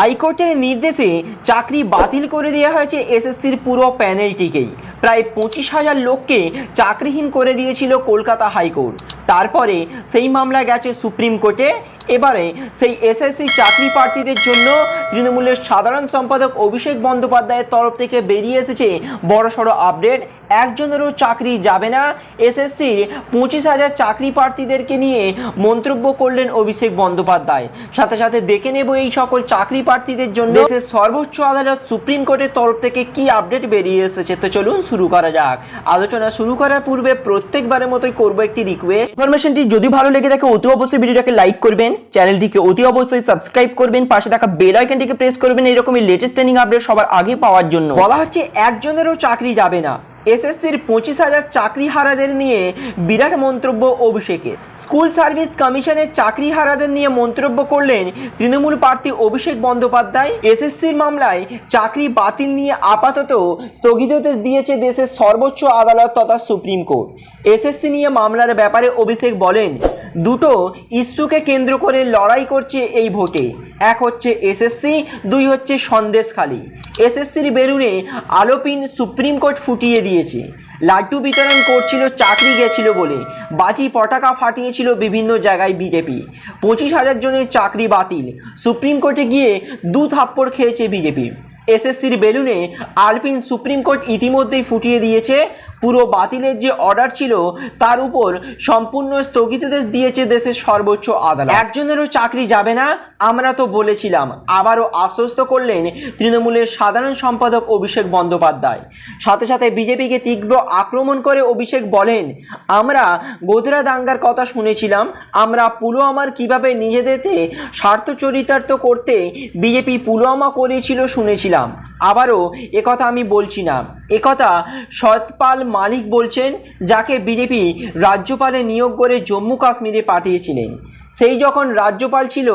হাইকোর্টের নির্দেশে চাকরি বাতিল করে দেওয়া হয়েছে এসএসসির পুরো প্যানেলটিকেই। প্রায় পঁচিশ হাজার লোককে চাকরিহীন করে দিয়েছিল কলকাতা হাইকোর্ট। তারপরে সেই মামলা গেছে সুপ্রিম কোর্টে। এবারে সেই এসএসসি চাকরি প্রার্থীদের জন্য তৃণমূলের সাধারণ সম্পাদক অভিষেক বন্দ্যোপাধ্যায়ের তরফ থেকে বেরিয়ে এসেছে বড়সড় আপডেট। একজনেরও চাকরি যাবে না। এসএসসির পঁচিশ হাজার চাকরি প্রার্থীদেরকে নিয়ে মন্তব্য করলেন অভিষেক বন্দ্যোপাধ্যায়। সাথে সাথে দেখে নেব এই সকল চাকরি প্রার্থীদের জন্য। দেশের সর্বোচ্চ আদালত সুপ্রিম কোর্টের তরফ থেকে কি আপডেট বেরিয়ে এসেছে তো চলুন শুরু করা যাক। আলোচনা শুরু করার পূর্বে প্রত্যেকবারের মতোই করব একটি রিকোয়েস্ট ইনফরমেশনটি যদি ভালো লেগে থাকে, অতি অবশ্যই ভিডিওটাকে লাইক করবেন। চ্যানেলটিকে অতি অবশ্যই সাবস্ক্রাইব করবেন। পাশে থাকা বেল আইকনটিকে প্রেস করবেন। এরকমই লেটেস্ট ট্রেনিং আপডেট সবার আগে পাওয়ার জন্য। বলা হচ্ছে একজনেরও চাকরি যাবে না। এসএসসির পঁচিশ হাজার চাকরি হারাদের নিয়ে বিরাট মন্তব্য অভিষেকের। স্কুল সার্ভিস কমিশনের চাকরি হারাদের নিয়ে মন্তব্য করলেন তৃণমূল প্রার্থী অভিষেক বন্দ্যোপাধ্যায়। এসএসসির মামলায় চাকরি বাতিল নিয়ে আপাতত স্থগিতাদেশ দিয়েছে দেশের সর্বোচ্চ আদালত তথা সুপ্রিম কোর্ট। এসএসসি নিয়ে মামলার ব্যাপারে অভিষেক বলেন দুটো ইস্যুকে কেন্দ্র করে লড়াই করছে এই ভোটে। এক হচ্ছে এসএসসি দুই হচ্ছে সন্দেশখালী। এসএসসির বেলুনে আলোপিন সুপ্রিম কোর্ট ফুটিয়ে দিয়েছে। লাড্ডু বিতরণ করছিল, চাকরি গেছিল বলে। বাজি পটাকা ফাটিয়েছিল বিভিন্ন জায়গায় বিজেপি পঁচিশ হাজার জনের চাকরি বাতিল। সুপ্রিম কোর্টে গিয়ে দু থাপ্পড় খেয়েছে বিজেপি এসএসসির বেলুনে আলপিন সুপ্রিম কোর্ট ইতিমধ্যেই ফুটিয়ে দিয়েছে। পুরো বাতিলের যে অর্ডার ছিল, তার উপর সম্পূর্ণ স্থগিতাদেশ দিয়েছে দেশের সর্বোচ্চ আদালত। একজনেরও চাকরি যাবে না, আমরা তো বলেছিলাম। আবারও আশ্বস্ত করলেন তৃণমূলের সাধারণ সম্পাদক অভিষেক বন্দ্যোপাধ্যায়। সাথে সাথে বিজেপিকে তীব্র আক্রমণ করে অভিষেক বলেন, আমরা গোধরা দাঙ্গার কথা শুনেছিলাম, আমরা পুলওয়ামার কীভাবে নিজেদেরকে স্বার্থ চরিতার্থ করতে বিজেপি পুলওয়ামা করেছিল শুনেছিলাম। আবারও একথা আমি বলছি না। একথা সৎপাল মালিক বলছেন, যাকে বিজেপি রাজ্যপালে নিয়োগ করে জম্মু কাশ্মীরে পাঠিয়েছিলেন। সেই যখন রাজ্যপাল ছিল,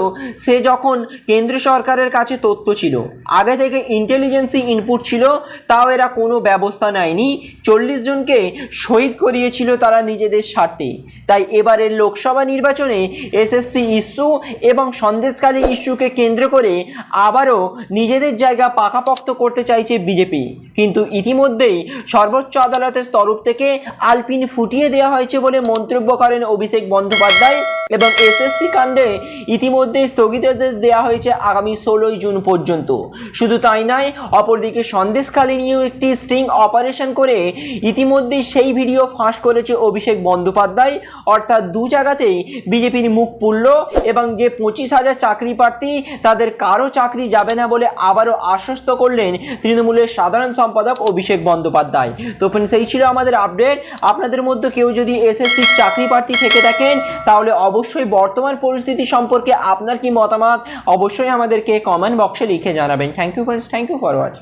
সে যখন কেন্দ্র সরকারের কাছে তথ্য ছিল, আগে থেকে ইন্টেলিজেন্সি ইনপুট ছিল, তাও এরা কোনো ব্যবস্থা নেয়নি। চল্লিশ জনকে শহীদ করিয়েছিল তারা নিজেদের স্বার্থে। তাই এবারের লোকসভা নির্বাচনে এসএসসি ইস্যু এবং সন্দেশকালী ইস্যুকে কেন্দ্র করে আবারও নিজেদের জায়গা পাকাপোক্ত করতে চাইছে বিজেপি কিন্তু ইতিমধ্যেই সর্বোচ্চ আদালতের তরফ থেকে আলপিন ফুটিয়ে দেওয়া হয়েছে বলে মন্তব্য করেন অভিষেক বন্দ্যোপাধ্যায়। এবং এসএসসি কাণ্ডে ইতিমধ্যে স্থগিতাদেশ দেওয়া হয়েছে আগামী ষোলোই জুন পর্যন্ত। শুধু তাই নয়, অপরদিকে সন্দেশখালী নিয়েও একটি স্ট্রিং অপারেশন করে ইতিমধ্যেই সেই ভিডিও ফাঁস করেছে অভিষেক বন্দ্যোপাধ্যায়। অর্থাৎ দু জায়গাতেই বিজেপির মুখ পুড়ল এবং যে পঁচিশ হাজার চাকরি প্রার্থী, তাদের কারও চাকরি যাবে না বলে আবারও আশ্বস্ত করলেন তৃণমূলের সাধারণ সম্পাদক অভিষেক বন্দ্যোপাধ্যায়। তো এই ছিল আমাদের আপডেট আপনাদের মধ্যে কেউ যদি এসএসসির চাকরি প্রার্থী থেকে থাকেন, তাহলে অবশ্যই বর্তমান পরিস্থিতি সম্পর্কে আপনার কি মতামত? অবশ্যই আমাদেরকে কমেন্ট বক্সে লিখে জানাবেন। Thank you friends thank you for watch